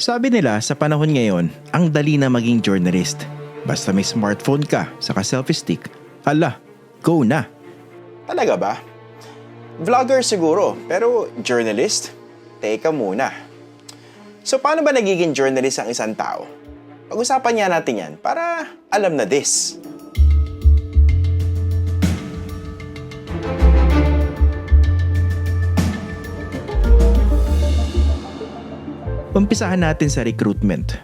Sabi nila sa panahon ngayon, ang dali na maging journalist. Basta may smartphone ka, saka selfie stick, ala, go na. Talaga ba? Vlogger siguro, pero journalist? Teka muna. So paano ba nagiging journalist ang isang tao? Pag-usapan niya natin yan para alam na this. Umpisahan natin sa recruitment.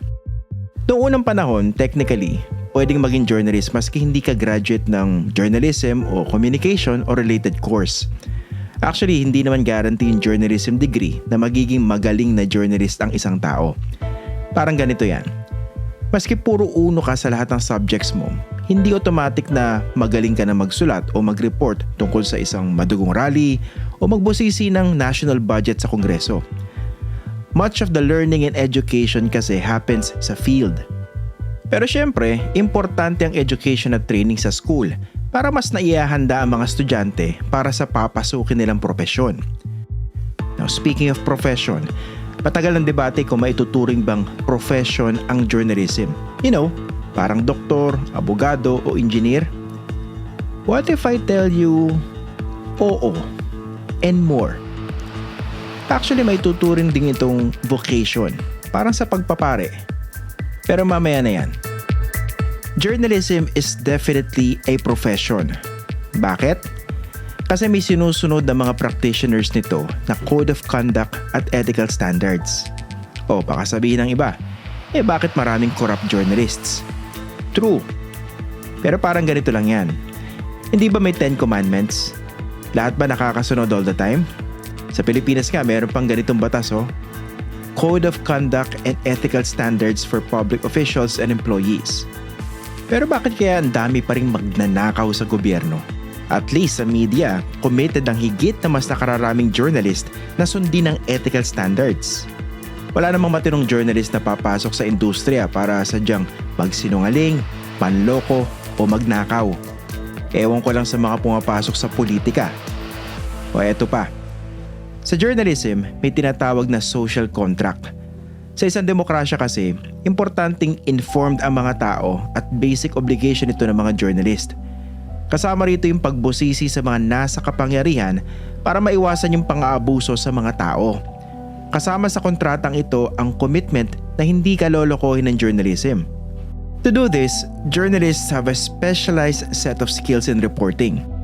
Noong unang panahon, technically, pwedeng maging journalist maski hindi ka graduate ng journalism o communication o related course. Actually, hindi naman guarantee yung journalism degree na magiging magaling na journalist ang isang tao. Parang ganito yan. Maski puro uno ka sa lahat ng subjects mo, hindi automatic na magaling ka na magsulat o mag-report tungkol sa isang madugong rally o magbusisi ng national budget sa kongreso. Much of the learning and education kasi happens sa field. Pero syempre, importante ang education at training sa school para mas naiyahanda ang mga estudyante para sa papasukin nilang propesyon. Now speaking of profession, patagal ng debate kung maituturing bang profession ang journalism. You know, parang doktor, abogado o engineer. What if I tell you, oo, and more? Actually, may tuturing din itong vocation. Parang sa pagpapare. Pero mamaya na yan. Journalism is definitely a profession. Bakit? Kasi may sinusunod ng mga practitioners nito na code of conduct at ethical standards. O baka sabihin ng iba, eh bakit maraming corrupt journalists? True. Pero parang ganito lang yan. Hindi ba may 10 commandments? Lahat ba nakakasunod all the time? Sa Pilipinas nga, meron pang ganitong batas oh. Code of Conduct and Ethical Standards for Public Officials and Employees. Pero bakit kaya ang dami pa rin magnanakaw sa gobyerno? At least sa media, committed ang higit na mas nakararaming journalist na sundin ang ethical standards. Wala namang matinong journalist na papasok sa industriya para sadyang magsinungaling, panloko o magnakaw. Ewan ko lang sa mga pumapasok sa politika. O eto pa, sa journalism, may tinatawag na social contract. Sa isang demokrasya kasi, importanteng informed ang mga tao at basic obligation ito ng mga journalist. Kasama rito yung pagbusisi sa mga nasa kapangyarihan para maiwasan yung pang-aabuso sa mga tao. Kasama sa kontratang ito ang commitment na hindi ka lolokohin ng journalism. To do this, journalists have a specialized set of skills in reporting –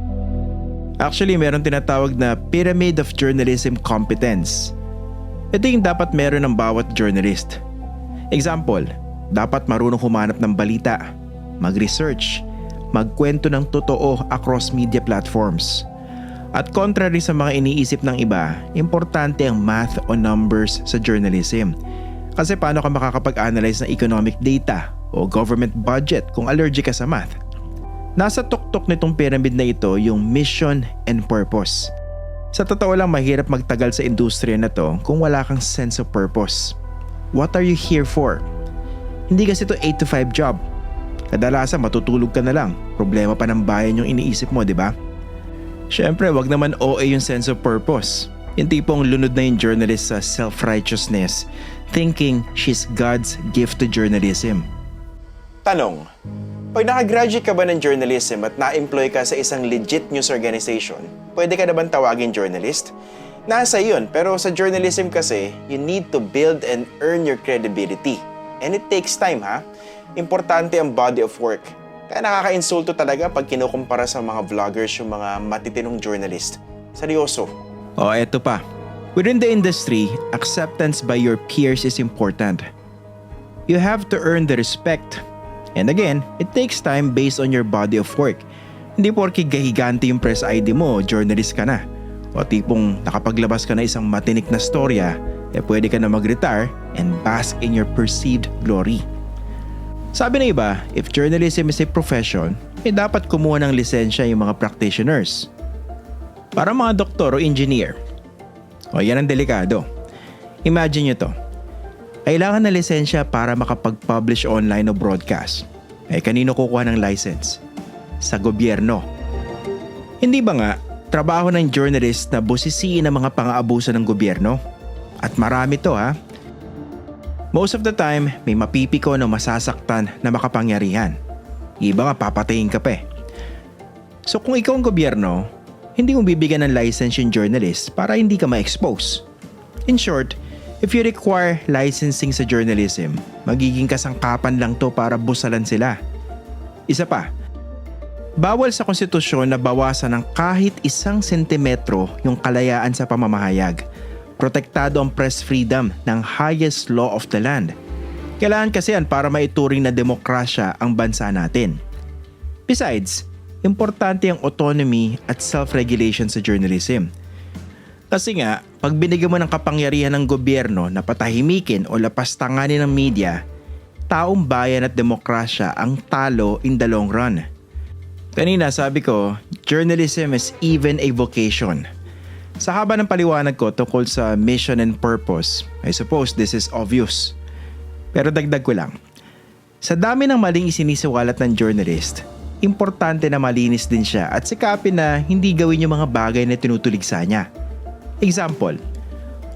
Actually, meron tinatawag na Pyramid of Journalism Competence. Ito yung dapat meron ng bawat journalist. Example, dapat marunong humanap ng balita, mag-research, magkwento ng totoo across media platforms. At contrary sa mga iniisip ng iba, importante ang math o numbers sa journalism. Kasi paano ka makakapag-analyze ng economic data o government budget kung allergic ka sa math? Nasa tuktok nitong pyramid na ito yung mission and purpose. Sa totoo lang mahirap magtagal sa industriya na to kung wala kang sense of purpose. What are you here for? Hindi kasi to 8 to 5 job. Kadalasan matutulog ka na lang. Problema pa ng bayan yung iniisip mo, di ba? Siyempre, wag naman OA yung sense of purpose. Yung tipong lunod na yung journalist sa self-righteousness, thinking she's God's gift to journalism. Tanong, pag nakagraduate ka ba ng journalism at na-employ ka sa isang legit news organization, pwede ka na bang tawagin journalist? Nasa yun, pero sa journalism kasi, you need to build and earn your credibility. And it takes time ha. Importante ang body of work. Kaya nakaka-insulto talaga pag kinukumpara sa mga vloggers yung mga matitinong journalist. Seryoso. O oh, eto pa. Within the industry, acceptance by your peers is important. You have to earn the respect And again, it takes time based on your body of work. Hindi porke gahigante yung press ID mo, journalist ka na. O tipong nakapaglabas ka na isang matinik na storya, eh pwede ka na mag-retire and bask in your perceived glory. Sabi na iba, if journalism is a profession, eh dapat kumuha ng lisensya yung mga practitioners. Para mga doktor o engineer. O yan ang delikado. Imagine nyo to kailangan na lisensya para makapag-publish online o broadcast. Eh kanino kukuha ng license? Sa gobyerno. Hindi ba nga, trabaho ng journalist na busisiin ang mga pang-aabuso ng gobyerno? At marami to ha. Most of the time, may mapipiko na masasaktan na makapangyarihan. Iba nga papatayin ka pa eh. So kung ikaw ang gobyerno, hindi mo bibigyan ng license yung journalist para hindi ka ma-expose. In short, if you require licensing sa journalism, magiging kasangkapan lang to para busalan sila. Isa pa, bawal sa konstitusyon na bawasan ng kahit isang sentimetro yung kalayaan sa pamamahayag. Protektado ang press freedom ng highest law of the land. Kailangan kasi yan para maituring na demokrasya ang bansa natin. Besides, importante ang autonomy at self-regulation sa journalism. Kasi nga, pag binigyan mo ng kapangyarihan ng gobyerno na patahimikin o lapastanganin ng media, taong bayan at demokrasya ang talo in the long run. Kanina sabi ko, journalism is even a vocation. Sa haba ng paliwanag ko tungkol sa mission and purpose, I suppose this is obvious. Pero dagdag ko lang. Sa dami ng maling isinisiwalat ng journalist, importante na malinis din siya at sikapin na hindi gawin yung mga bagay na tinutuligsa niya. Example,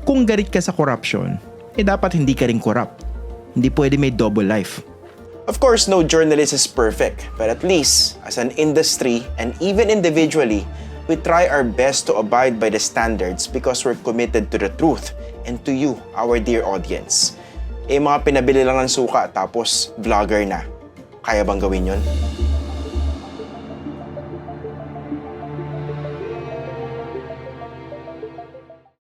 kung galit ka sa corruption, eh dapat hindi ka rin corrupt. Hindi pwede may double life. Of course, no journalist is perfect, but at least, as an industry and even individually, we try our best to abide by the standards because we're committed to the truth and to you, our dear audience. Eh mga pinabili lang ng suka tapos vlogger na. Kaya bang gawin yon?